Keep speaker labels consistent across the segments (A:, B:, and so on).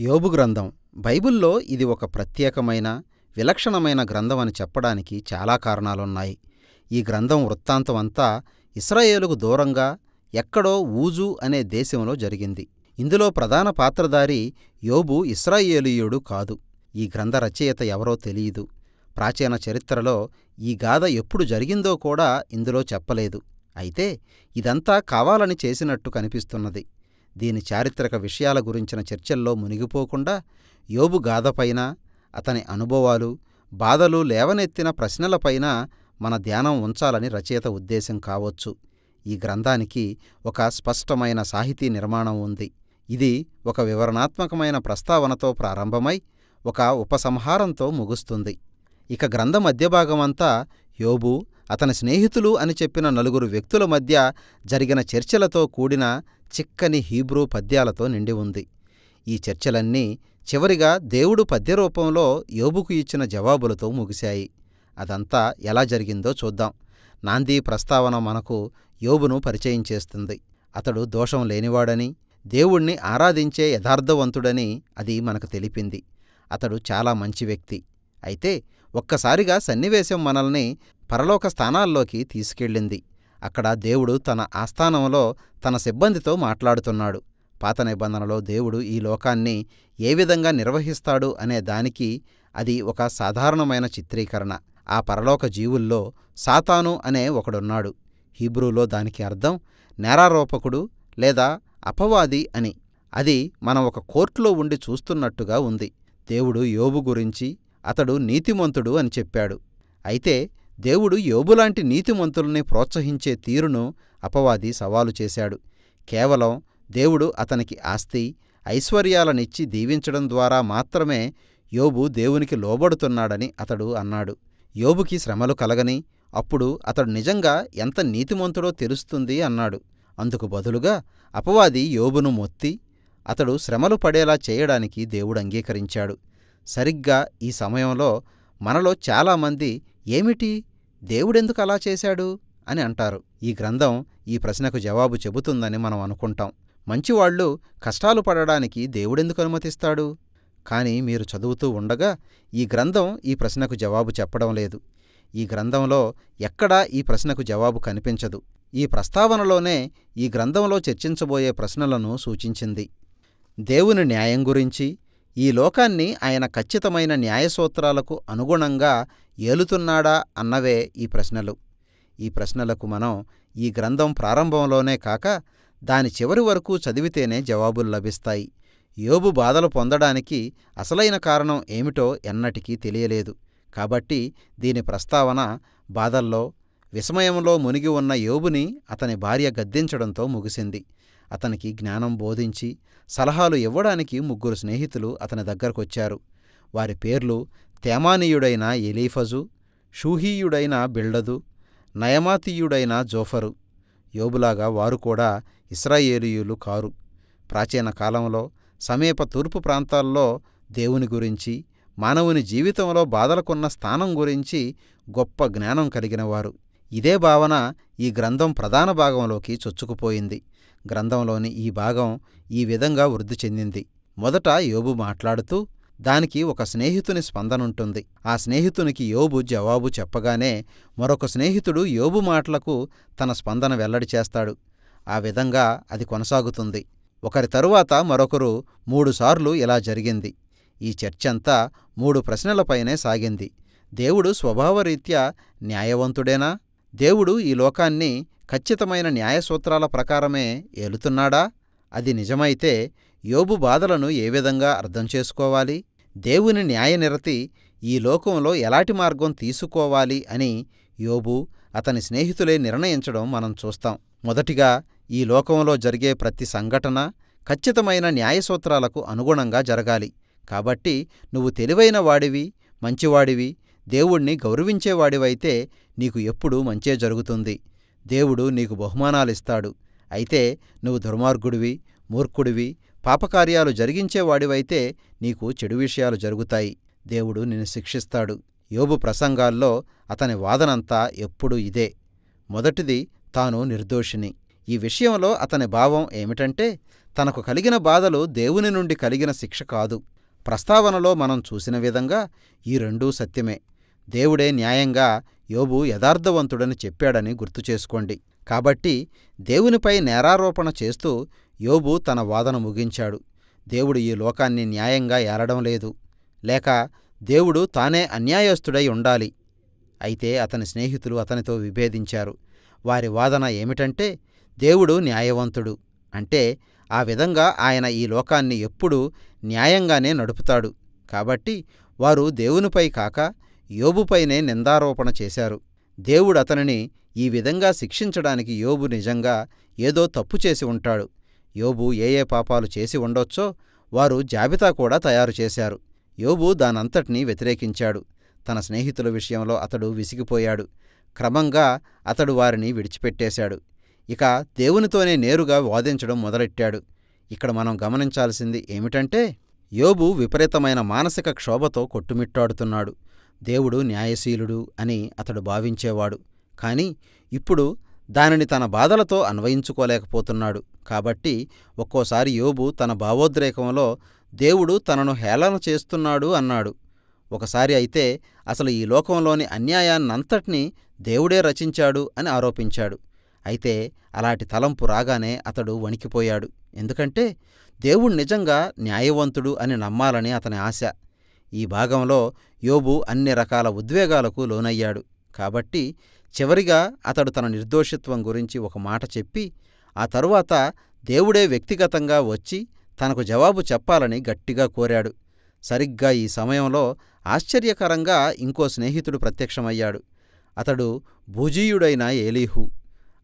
A: యోబు గ్రంథం. బైబిల్లో ఇది ఒక ప్రత్యేకమైన విలక్షణమైన గ్రంథం అని చెప్పడానికి చాలా కారణాలున్నాయి. ఈ గ్రంథం వృత్తాంతం అంతా ఇశ్రాయేలుకు దూరంగా ఎక్కడో ఊజు అనే దేశంలో జరిగింది. ఇందులో ప్రధాన పాత్రధారి యోబు ఇస్రాయేలీయుడు కాదు. ఈ గ్రంథ రచయిత ఎవరో తెలీదు ప్రాచీన చరిత్రలో ఈ గాథ ఎప్పుడు జరిగిందో కూడా ఇందులో చెప్పలేదు. అయితే ఇదంతా కావాలని చేసినట్టు కనిపిస్తున్నది. దీని చారిత్రక విషయాల గురించిన చర్చల్లో మునిగిపోకుండా యోబు గాథపైన అతని అనుభవాలు బాధలు లేవనెత్తిన ప్రశ్నలపైన మన ధ్యానం ఉంచాలని రచయిత ఉద్దేశం కావచ్చు. ఈ గ్రంథానికి ఒక స్పష్టమైన సాహితీ నిర్మాణం ఉంది. ఇది ఒక వివరణాత్మకమైన ప్రస్తావనతో ప్రారంభమై ఒక ఉపసంహారంతో ముగుస్తుంది. ఇక గ్రంథ మధ్యభాగమంతా యోబు అతని స్నేహితులు అని చెప్పిన నలుగురు వ్యక్తుల మధ్య జరిగిన చర్చలతో కూడిన చిక్కని హీబ్రూ పద్యాలతో నిండి ఉంది. ఈ చర్చలన్నీ చివరిగా దేవుడు పద్యరూపంలో యోబుకు ఇచ్చిన జవాబులతో ముగిశాయి. అదంతా ఎలా జరిగిందో చూద్దాం. నాందీ ప్రస్తావన మనకు యోబును పరిచయం చేస్తుంది. అతడు దోషం లేనివాడని దేవుణ్ణి ఆరాధించే యథార్థవంతుడని అది మనకు తెలిపింది. అతడు చాలా మంచి వ్యక్తి. అయితే ఒక్కసారిగా సన్నివేశం మనల్ని పరలోక స్థానాల్లోకి తీసుకెళ్ళింది. అక్కడ దేవుడు తన ఆస్థానంలో తన సిబ్బందితో మాట్లాడుతున్నాడు. పాత నిబంధనలో దేవుడు ఈ లోకాన్ని ఏ విధంగా నిర్వహిస్తాడు అనే దానికి అది ఒక సాధారణమైన చిత్రీకరణ. ఆ పరలోక జీవుల్లో సాతాను అనే ఒకడున్నాడు. హీబ్రూలో దానికి అర్థం నేరారోపకుడు లేదా అపవాది అని. అది మనం ఒక కోర్టులో ఉండి చూస్తున్నట్టుగా ఉంది. దేవుడు యోబు గురించి అతడు నీతిమంతుడు అని చెప్పాడు. అయితే దేవుడు యోబులాంటి నీతిమంతుల్ని ప్రోత్సహించే తీరును అపవాది సవాలు చేశాడు. కేవలం దేవుడు అతనికి ఆస్తి ఐశ్వర్యాలనిచ్చి దీవించడం ద్వారా మాత్రమే యోబు దేవునికి లోబడుతున్నాడని అతడు అన్నాడు. యోబుకి శ్రమలు కలగని అప్పుడు అతడు నిజంగా ఎంత నీతిమంతుడో తెలుస్తుంది అన్నాడు. అందుకు బదులుగా అపవాది యోబును మొత్తి అతడు శ్రమలు పడేలా చేయడానికి దేవుడు అంగీకరించాడు. సరిగ్గా ఈ సమయంలో మనలో చాలామంది ఏమిటి? దేవుడెందుకు అలా చేశాడు? అని అంటారు. ఈ గ్రంథం ఈ ప్రశ్నకు జవాబు చెబుతుందని మనం అనుకుంటాం. మంచివాళ్ళు కష్టాలు పడడానికి దేవుడెందుకు అనుమతిస్తాడు? కాని మీరు చదువుతూ ఉండగా ఈ గ్రంథం ఈ ప్రశ్నకు జవాబు చెప్పడం లేదు. ఈ గ్రంథంలో ఎక్కడా ఈ ప్రశ్నకు జవాబు కనిపించదు. ఈ ప్రస్తావనలోనే ఈ గ్రంథంలో చర్చించబోయే ప్రశ్నలను సూచించింది. దేవుని న్యాయం గురించి ఈ లోకాన్ని ఆయన ఖచ్చితమైన న్యాయసూత్రాలకు అనుగుణంగా ఏలుతున్నాడా అన్నవే ఈ ప్రశ్నలు. ఈ ప్రశ్నలకు మనం ఈ గ్రంథం ప్రారంభంలోనే కాక దాని చివరి వరకు చదివితేనే జవాబులు లభిస్తాయి. యోబు బాధలు పొందడానికి అసలైన కారణం ఏమిటో ఎన్నటికీ తెలియలేదు. కాబట్టి దీని ప్రస్తావన బాధల్లో విస్మయంలో మునిగి ఉన్న యోబుని అతని భార్య గద్దించడంతో ముగిసింది. అతనికి జ్ఞానం బోధించి సలహాలు ఇవ్వడానికి ముగ్గురు స్నేహితులు అతని దగ్గరకొచ్చారు. వారి పేర్లు తేమానీయుడైన ఎలీఫజు షూహీయుడైన బిల్డదు నయమాతీయుడైన జోఫరు. యోబులాగా వారు కూడా ఇస్రాయేలీయులు కారు. ప్రాచీన కాలంలో సమీప తూర్పు ప్రాంతాల్లో దేవుని గురించి మానవుని జీవితంలో బాధలకున్న స్థానం గురించి గొప్ప జ్ఞానం కలిగినవారు ఇదే భావన ఈ గ్రంథం ప్రధాన భాగంలోకి చొచ్చుకుపోయింది. గ్రంథంలోని ఈ భాగం ఈ విధంగా వృద్ధి చెందింది. మొదట యోబు మాట్లాడుతూ దానికి ఒక స్నేహితుని స్పందనుంటుంది. ఆ స్నేహితునికి యోబు జవాబు చెప్పగానే మరొక స్నేహితుడు యోబు మాటలకు తన స్పందన వెల్లడి చేస్తాడు. ఆ విధంగా అది కొనసాగుతుంది. ఒకరి తరువాత మరొకరు మూడుసార్లు ఇలా జరిగింది. ఈ చర్చంతా మూడు ప్రశ్నలపైనే సాగింది. దేవుడు స్వభావరీత్యా న్యాయవంతుడేనా? దేవుడు ఈ లోకాన్ని ఖచ్చితమైన న్యాయసూత్రాల ప్రకారమే ఏలుతున్నాడా? అది నిజమైతే యోబు బాధలను ఏ విధంగా అర్థం చేసుకోవాలి? దేవుని న్యాయనిరతి ఈ లోకంలో ఎలాంటి మార్గం తీసుకోవాలి అని యోబు అతని స్నేహితులే నిర్ణయించడం మనం చూస్తాం. మొదటిగా ఈ లోకంలో జరిగే ప్రతి సంఘటన ఖచ్చితమైన న్యాయసూత్రాలకు అనుగుణంగా జరగాలి. కాబట్టి నువ్వు తెలివైన వాడివి మంచివాడివి దేవుణ్ణి గౌరవించేవాడివైతే నీకు ఎప్పుడూ మంచే జరుగుతుంది. దేవుడు నీకు బహుమానాలిస్తాడు. అయితే నువ్వు దుర్మార్గుడివి మూర్ఖుడివి పాపకార్యాలు జరిగించేవాడివైతే నీకు చెడు విషయాలు జరుగుతాయి. దేవుడు నిన్ను శిక్షిస్తాడు. యోబు ప్రసంగాల్లో అతని వాదనంతా ఎప్పుడూ ఇదే. మొదటిది తాను నిర్దోషిని. ఈ విషయంలో అతని భావం ఏమిటంటే తనకు కలిగిన బాధలు దేవుని నుండి కలిగిన శిక్ష కాదు. ప్రస్తావనలో మనం చూసిన విధంగా ఈ రెండూ సత్యమే. దేవుడే న్యాయంగా యోబు యథార్థవంతుడని చెప్పాడని గుర్తుచేసుకోండి కాబట్టి దేవునిపై నేరారోపణ చేస్తూ యోబు తన వాదన ముగించాడు. దేవుడు ఈ లోకాన్ని న్యాయంగా ఏలడం లేదు. లేక దేవుడు తానే అన్యాయస్తుడై ఉండాలి. అయితే అతని స్నేహితులు అతనితో విభేదించారు. వారి వాదన ఏమిటంటే దేవుడు న్యాయవంతుడు. అంటే ఆ విధంగా ఆయన ఈ లోకాన్ని ఎప్పుడూ న్యాయంగానే నడుపుతాడు. కాబట్టి వారు దేవునిపై కాక యోబుపైనే నిందారోపణ చేశారు. దేవుడు అతనిని ఈ విధంగా శిక్షించడానికి యోబు నిజంగా ఏదో తప్పు చేసి ఉంటాడు. యోబు ఏ ఏ పాపాలు చేసి ఉండొచ్చో వారు జాబితా కూడా తయారు చేశారు. యోబు దానంతటినీ వ్యతిరేకించాడు. తన స్నేహితుల విషయంలో అతడు విసిగిపోయాడు. క్రమంగా అతడు వారిని విడిచిపెట్టేశాడు. ఇక దేవునితోనే నేరుగా వాదించడం మొదలెట్టాడు. ఇక్కడ మనం గమనించాల్సింది ఏమిటంటే యోబు విపరీతమైన మానసిక క్షోభతో కొట్టుమిట్టాడుతున్నాడు. దేవుడు న్యాయశీలుడు అని అతడు భావించేవాడు. కాని ఇప్పుడు దానిని తన బాధలతో అన్వయించుకోలేకపోతున్నాడు. కాబట్టి ఒక్కోసారి యోబు తన భావోద్రేకంలో దేవుడు తనను హేళన చేస్తున్నాడు అన్నాడు. ఒకసారి అయితే అసలు ఈ లోకంలోని అన్యాయాన్నంతటినీ దేవుడే రచించాడు అని ఆరోపించాడు. అయితే అలాంటి తలంపు రాగానే అతడు వణికిపోయాడు. ఎందుకంటే దేవుడు నిజంగా న్యాయవంతుడు అని నమ్మాలని అతని ఆశ. ఈ భాగంలో యోబు అన్ని రకాల ఉద్వేగాలకు లోనయ్యాడు. కాబట్టి చివరిగా అతడు తన నిర్దోషిత్వం గురించి ఒక మాట చెప్పి ఆ తరువాత దేవుడే వ్యక్తిగతంగా వచ్చి తనకు జవాబు చెప్పాలని గట్టిగా కోరాడు. సరిగ్గా ఈ సమయంలో ఆశ్చర్యకరంగా ఇంకో స్నేహితుడు ప్రత్యక్షమయ్యాడు. అతడు భూజీయుడైన ఏలీహు.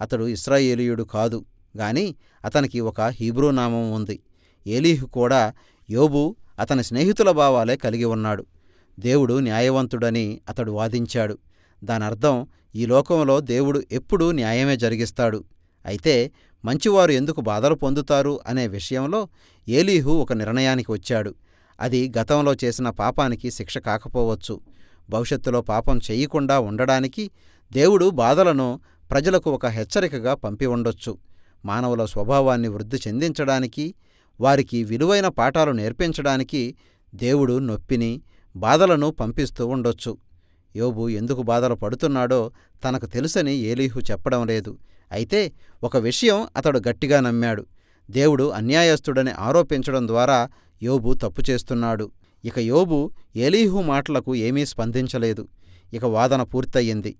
A: అతడు ఇస్రాయేలీయుడు కాదు గాని అతనికి ఒక హీబ్రూ నామం ఉంది. ఏలీహు కూడా యోబు అతని స్నేహితుల భావాలే కలిగి ఉన్నాడు. దేవుడు న్యాయవంతుడని అతడు వాదించాడు. దానర్థం ఈ లోకంలో దేవుడు ఎప్పుడూ న్యాయమే జరిగిస్తాడు. అయితే మంచివారు ఎందుకు బాధలు పొందుతారు అనే విషయంలో ఏలీహు ఒక నిర్ణయానికి వచ్చాడు. అది గతంలో చేసిన పాపానికి శిక్ష కాకపోవచ్చు. భవిష్యత్తులో పాపం చెయ్యకుండా ఉండడానికి దేవుడు బాధలను ప్రజలకు ఒక హెచ్చరికగా పంపి ఉండొచ్చు. మానవుల స్వభావాన్ని వృద్ధి చెందించడానికి వారికి విలువైన పాఠాలు నేర్పించడానికి దేవుడు నొప్పిని బాధలను పంపిస్తూ ఉండొచ్చు. యోబు ఎందుకు బాధలు పడుతున్నాడో తనకు తెలుసని ఏలీహు చెప్పడం లేదు. అయితే ఒక విషయం అతడు గట్టిగా నమ్మాడు. దేవుడు అన్యాయస్తుడని ఆరోపించడం ద్వారా యోబు తప్పు చేస్తున్నాడు. ఇక యోబు ఏలీహు మాటలకు ఏమీ స్పందించలేదు. ఇక వాదన పూర్తయింది.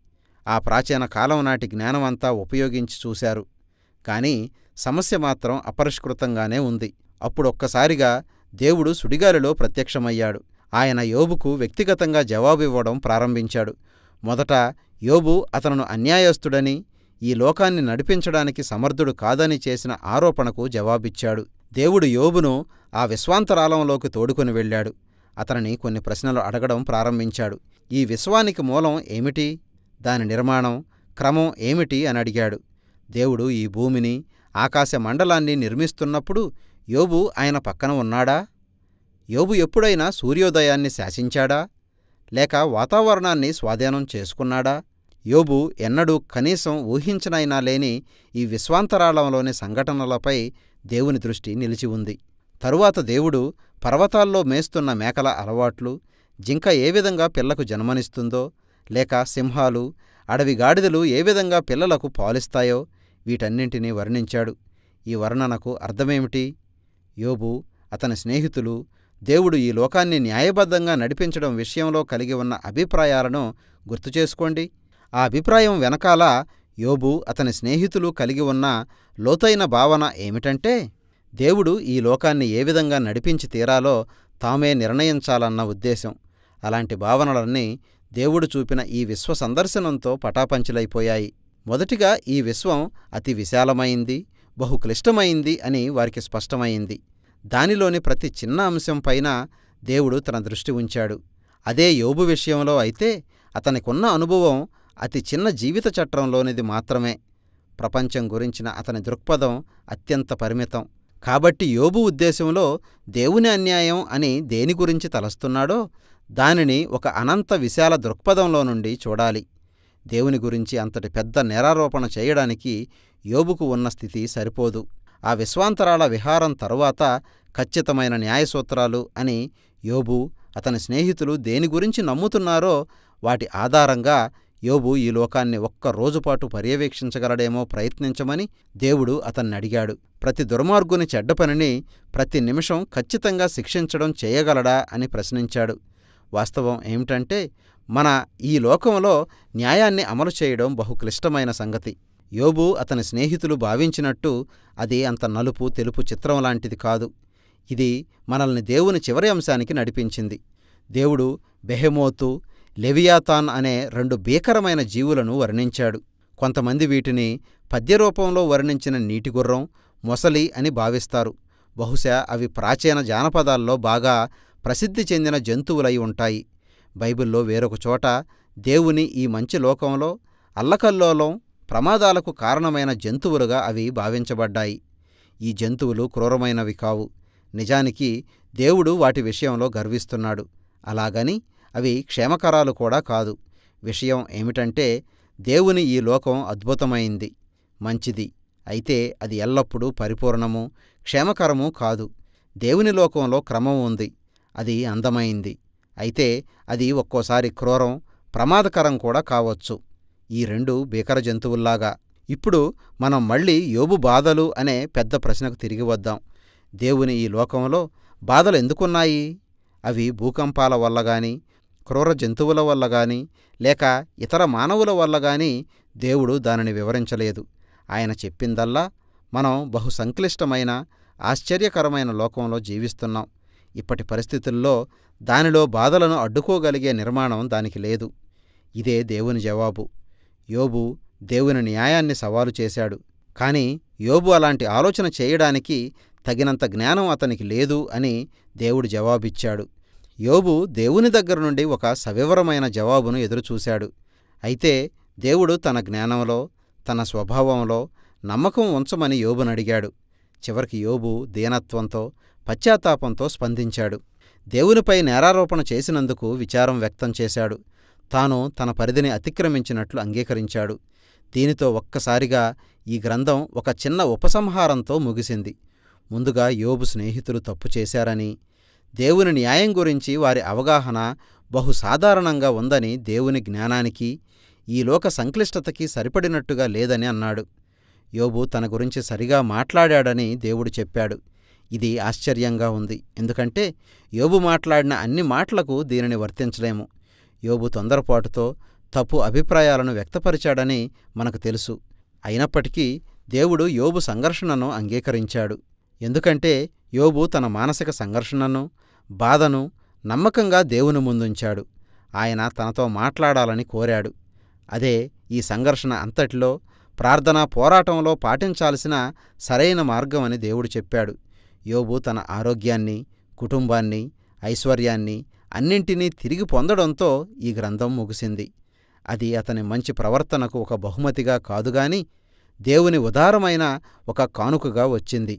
A: ఆ ప్రాచీన కాలం నాటి జ్ఞానమంతా ఉపయోగించి చూశారు. కాని సమస్య మాత్రం అపరిష్కృతంగానే ఉంది. అప్పుడొక్కసారిగా దేవుడు సుడిగాలిలో ప్రత్యక్షమయ్యాడు. ఆయన యోబుకు వ్యక్తిగతంగా జవాబివ్వడం ప్రారంభించాడు. మొదట యోబు అతను అన్యాయస్తుడని ఈ లోకాన్ని నడిపించడానికి సమర్థుడు కాదని చేసిన ఆరోపణకు జవాబిచ్చాడు. దేవుడు యోబును ఆ విశ్వాంతరాలంలోకి తోడుకొని వెళ్ళాడు. అతనిని కొన్ని ప్రశ్నలు అడగడం ప్రారంభించాడు. ఈ విశ్వానికి మూలం ఏమిటి? దాని నిర్మాణం క్రమం ఏమిటి అని అడిగాడు. దేవుడు ఈ భూమిని ఆకాశ మండలాన్ని నిర్మిస్తున్నప్పుడు యోబు ఆయన పక్కన ఉన్నాడా? యోబు ఎప్పుడైనా సూర్యోదయాన్ని శాసించాడా? లేక వాతావరణాన్ని స్వాధీనం చేసుకున్నాడా? యోబు ఎన్నడూ కనీసం ఊహించనైనా లేని ఈ విశ్వాంతరాళంలోని సంఘటనలపై దేవుని దృష్టి నిలిచి ఉంది. తరువాత దేవుడు పర్వతాల్లో మేస్తున్న మేకల అలవాట్లు జింక ఏ విధంగా పిల్లకు జన్మనిస్తుందో లేక సింహాలు అడవి గాడిదలు ఏ విధంగా పిల్లలకు పాలిస్తాయో వీటన్నింటినీ వర్ణించాడు. ఈ వర్ణనకు అర్థమేమిటి? యోబు అతని స్నేహితులు దేవుడు ఈ లోకాన్ని న్యాయబద్ధంగా నడిపించడం విషయంలో కలిగి ఉన్న అభిప్రాయాలను గుర్తుచేసుకోండి ఆ అభిప్రాయం వెనకాల యోబు అతని స్నేహితులు కలిగి ఉన్న లోతైన భావన ఏమిటంటే దేవుడు ఈ లోకాన్ని ఏ విధంగా నడిపించి తీరాలో తామే నిర్ణయించాలన్న ఉద్దేశం. అలాంటి భావనలన్నీ దేవుడు చూపిన ఈ విశ్వ సందర్శనంతో పటాపంచలైపోయాయి. మొదటిగా ఈ విశ్వం అతి విశాలమైంది. బహు క్లిష్టమైంది అని వారికి స్పష్టమైంది. దానిలోని ప్రతి చిన్న అంశం పైన దేవుడు తన దృష్టి ఉంచాడు. అదే యోబు విషయంలో అయితే అతనికున్న అనుభవం అతి చిన్న జీవిత చట్రంలోనిది మాత్రమే. ప్రపంచం గురించిన అతని దృక్పథం అత్యంత పరిమితం. కాబట్టి యోబు ఉద్దేశంలో దేవుని అన్యాయం అని దేని గురించి తలస్తున్నాడో దానిని ఒక అనంత విశాల దృక్పథంలో నుండి చూడాలి. దేవుని గురించి అంతటి పెద్ద నేరారోపణ చేయడానికి యోబుకు ఉన్న స్థితి సరిపోదు. ఆ విశ్వాంతరాల విహారం తరువాత ఖచ్చితమైన న్యాయసూత్రాలు అని యోబు అతని స్నేహితులు దేని గురించి నమ్ముతున్నారో వాటి ఆధారంగా యోబు ఈ లోకాన్ని ఒక్క రోజుపాటు పర్యవేక్షించగలడేమో ప్రయత్నించమని దేవుడు అతన్ని అడిగాడు. ప్రతి దుర్మార్గుని చెడ్డ పనిని ప్రతి నిమిషం ఖచ్చితంగా శిక్షించడం చేయగలడా అని ప్రశ్నించాడు. వాస్తవం ఏమిటంటే మన ఈ లోకంలో న్యాయాన్ని అమలు చేయడం బహు క్లిష్టమైన సంగతి. యోబు అతని స్నేహితులు భావించినట్టు అది అంత నలుపు తెలుపు చిత్రం లాంటిది కాదు. ఇది మనల్ని దేవుని చివరి అంశానికి నడిపించింది. దేవుడు బెహెమోతు లెవియాతాన్ అనే రెండు భీకరమైన జీవులను వర్ణించాడు. కొంతమంది వీటిని పద్యరూపంలో వర్ణించిన నీటిగుర్రం మొసలి అని భావిస్తారు. బహుశా అవి ప్రాచీన జానపదాల్లో బాగా ప్రసిద్ధి చెందిన జంతువులై ఉంటాయి. బైబిల్లో వేరొక చోట దేవుని ఈ మంచి లోకంలో అల్లకల్లోలం ప్రమాదాలకు కారణమైన జంతువులుగా అవి భావించబడ్డాయి. ఈ జంతువులు క్రూరమైనవి కావు. నిజానికి దేవుడు వాటి విషయంలో గర్విస్తున్నాడు. అలాగని అవి క్షేమకరాలు కూడా కాదు. విషయం ఏమిటంటే దేవుని ఈ లోకం అద్భుతమైంది. మంచిది. అయితే అది ఎల్లప్పుడూ పరిపూర్ణము క్షేమకరము కాదు. దేవుని లోకంలో క్రమం ఉంది. అది అందమైంది. అయితే అది ఒక్కోసారి క్రూరం ప్రమాదకరం కూడా కావచ్చు. ఈ రెండు భీకర జంతువుల్లాగా. ఇప్పుడు మనం మళ్ళీ యోబు బాధలు అనే పెద్ద ప్రశ్నకు తిరిగి వద్దాం. దేవుని ఈ లోకంలో బాధలు ఎందుకున్నాయి? అవి భూకంపాల వల్ల గాని క్రూర జంతువుల వల్ల గాని లేక ఇతర మానవుల వల్ల గాని దేవుడు దానిని వివరించలేదు. ఆయన చెప్పిందల్లా మనం బహు సంక్లిష్టమైన ఆశ్చర్యకరమైన లోకంలో జీవిస్తున్నాం. ఇప్పటి పరిస్థితుల్లో దానిలో బాధలను అడ్డుకోగలిగే నిర్మాణం దానికి లేదు. ఇదే దేవుని జవాబు. యోబు దేవుని న్యాయాన్ని సవాలు చేశాడు. కాని యోబు అలాంటి ఆలోచన చేయడానికి తగినంత జ్ఞానం అతనికి లేదు అని దేవుడు జవాబిచ్చాడు. యోబు దేవుని దగ్గర నుండి ఒక సవివరమైన జవాబును ఎదురుచూశాడు. అయితే దేవుడు తన జ్ఞానంలో తన స్వభావంలో నమ్మకం ఉంచమని యోబునడిగాడు. చివరికి యోబు దీనత్వంతో పశ్చాత్తాపంతో స్పందించాడు. దేవునిపై నేరారోపణ చేసినందుకు విచారం వ్యక్తం చేశాడు. తాను తన పరిధిని అతిక్రమించినట్లు అంగీకరించాడు. దీనితో ఒక్కసారిగా ఈ గ్రంథం ఒక చిన్న ఉపసంహారంతో ముగిసింది. ముందుగా యోబు స్నేహితులు తప్పు చేశారని దేవుని న్యాయం గురించి వారి అవగాహన బహు సాధారణంగా ఉందని దేవుని జ్ఞానానికి ఈ లోక సంక్లిష్టతకి సరిపడినట్టుగా లేదని అన్నాడు. యోబు తన గురించి సరిగా మాట్లాడాడని దేవుడు చెప్పాడు. ఇది ఆశ్చర్యంగా ఉంది. ఎందుకంటే యోబు మాట్లాడిన అన్ని మాటలకు దీనిని వర్తించలేము. యోబు తొందరపాటుతో తప్పు అభిప్రాయాలను వ్యక్తపరిచాడని మనకు తెలుసు. అయినప్పటికీ దేవుడు యోబు సంఘర్షణను అంగీకరించాడు. ఎందుకంటే యోబు తన మానసిక సంఘర్షణను బాధను నమ్మకంగా దేవుని ముందుంచాడు. ఆయన తనతో మాట్లాడాలని కోరాడు. అదే ఈ సంఘర్షణ అంతటిలో ప్రార్థనా పోరాటంలో పాటించాల్సిన సరైన మార్గమని దేవుడు చెప్పాడు. యోబు తన ఆరోగ్యాన్ని కుటుంబాన్ని ఐశ్వర్యాన్ని అన్నింటినీ తిరిగి పొందడంతో ఈ గ్రంథం ముగిసింది. అది అతని మంచి ప్రవర్తనకు ఒక బహుమతిగా కాదుగాని దేవుని ఉదారమైన ఒక కానుకగా వచ్చింది.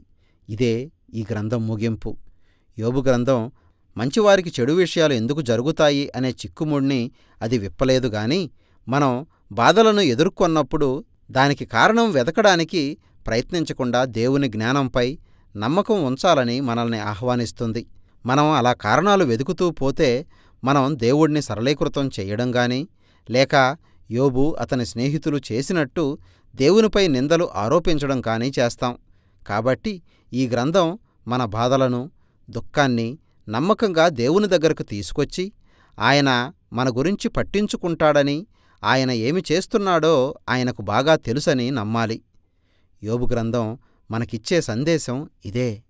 A: ఇదే ఈ గ్రంథం ముగింపు. యోబు గ్రంథం మంచివారికి చెడు విషయాలు ఎందుకు జరుగుతాయి అనే చిక్కుముడిని అది విప్పలేదు గాని మనం బాధలను ఎదుర్కొన్నప్పుడు దానికి కారణం వెతకడానికి ప్రయత్నించకుండా దేవుని జ్ఞానంపై నమ్మకం ఉంచాలని మనల్ని ఆహ్వానిస్తుంది. మనం అలా కారణాలు వెతుకుతూ పోతే మనం దేవుణ్ణి సరళీకృతం చేయడం గాని లేక యోబు అతని స్నేహితులు చేసినట్టు దేవునిపై నిందలు ఆరోపించడం కానీ చేస్తాం. కాబట్టి ఈ గ్రంథం మన బాధలను దుఃఖాన్ని నమ్మకంగా దేవుని దగ్గరకు తీసుకొచ్చి ఆయన మన గురించి పట్టించుకుంటాడని ఆయన ఏమి చేస్తున్నాడో ఆయనకు బాగా తెలుసని నమ్మాలి. యోబు గ్రంథం మనకిచ్చే సందేశం ఇదే.